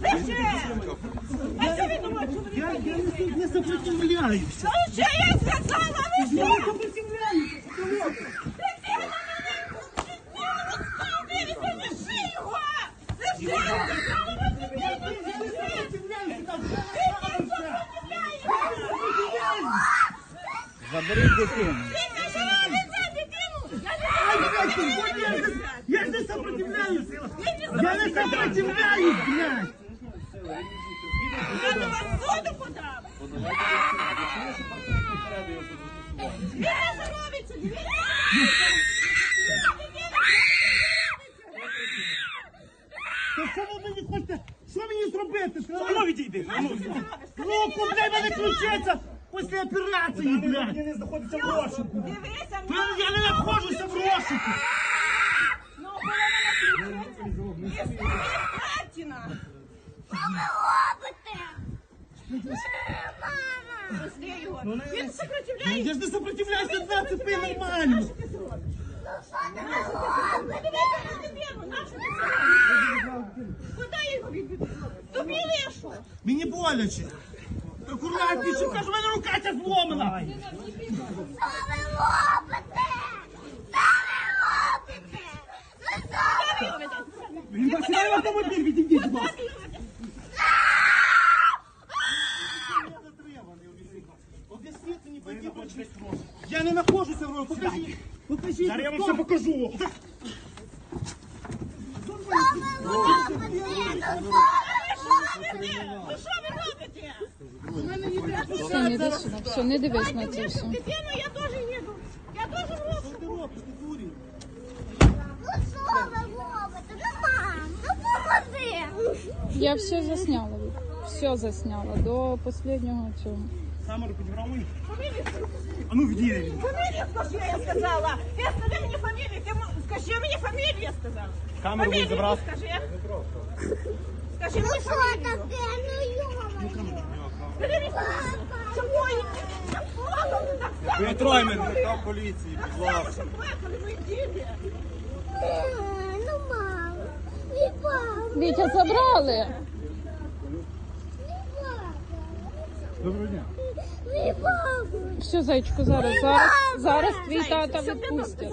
Лише! Я, не. Ну я сказала, Я не дитину. Я не. Я не сопротивляюсь, блядь. Я до вас суду подам! Дивіться, робиться, дивіться! То що ви мені хочете? Що мені зробити? Що відійди? Руку, блядь, мене ключиця після операції, блядь. не знаходиться в розшуку. Дивися, Та Я не знаходжуся в розшуку. ну, коли і його. Він сопротивляється. Я ж не сопротивляюся, да, це пи нормально. Куди його відведу? Тобі лишу. Мені боляче. Акуратніше, кажу, в мене рука ця зломана. Він сідай в автомобіль, відійдіть, будь ласка. Об'ясніть мені, по якій. Я не знаходжуся в розшуку. Покажіть. Покажіть. Зараз я вам все покажу. Що ви робите? Не. Все, не дивись на це все. Дитину я теж їду. Я теж в розшуку. Що ти робиш, ти дурень? Я все засняла. Все засняла до останнього цього. Камеру підібрав мені. А ну відійди. Фамілію скажи, я сказала. Ти скажи мені фамілію. Ти м- скажи мені фамілію, я сказала. Камеру Фамілію забрав. Скажи. Скажи мені фамілію. Скажи мені фамілію. Чому я? Ви троє мене. Викликав поліції, будь ласка. Щоб плакали мої діти. Ну, мама, не папа, Вітя забрали. Доброго дня. Все, зайчику, зараз, зараз, зараз твій тата відпустять.